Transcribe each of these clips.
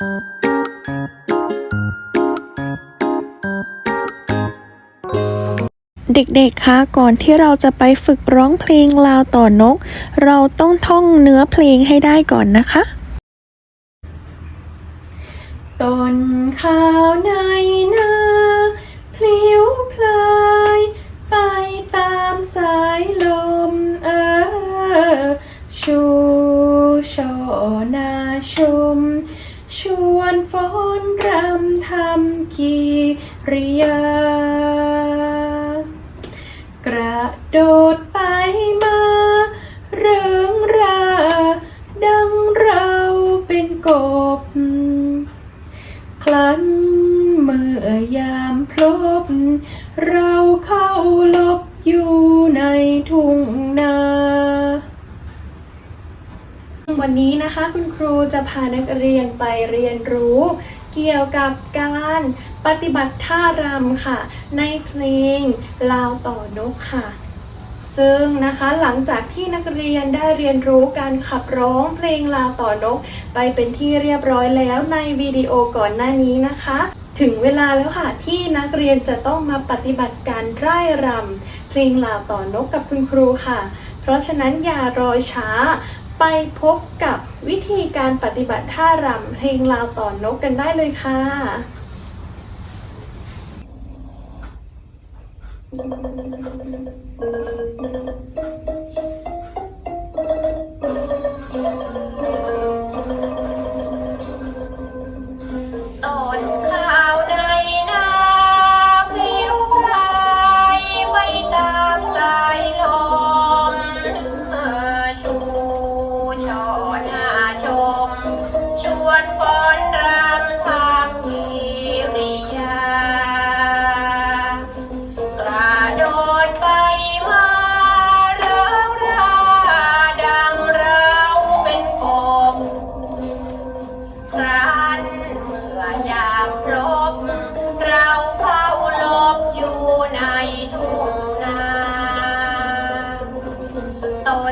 เด็กๆ คะ ก่อนที่เราจะไปฝึกร้องเพลงลาวต่อนก เราต้องท่องเนื้อเพลงให้ได้ก่อนนะคะ ต้นข้าวในนาพลิ้วพลายไปตามสายลมเออชูช่อนาชม ชวนฟ้อนรำทำกิริยา กระโดดไปมา เริงรา ดังเราเป็นกบ คลันเมื่อยามพลบ เราเข้าลบอยู่ในทุ่งนา วันนี้นะคะคุณครูจะพานักเรียนไปเรียนรู้ เกี่ยวกับการปฏิบัติท่ารำค่ะ ในเพลงลาวต่อนกค่ะ ซึ่งนะคะหลังจากที่นักเรียนได้เรียนรู้การขับร้องเพลงลาวต่อนก ไปเป็นที่เรียบร้อยแล้วในวิดีโอก่อนหน้านี้นะคะถึงเวลาแล้วค่ะที่นักเรียนจะต้องมาปฏิบัติการไร่รำเพลงลาวต่อนกกับคุณครูค่ะ เพราะฉะนั้นอย่ารอช้า ไปพบกับวิธีการปฏิบัติท่ารำเพลงลาวต่อนกกันได้เลยค่ะต้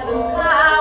ต้นข้าวในนา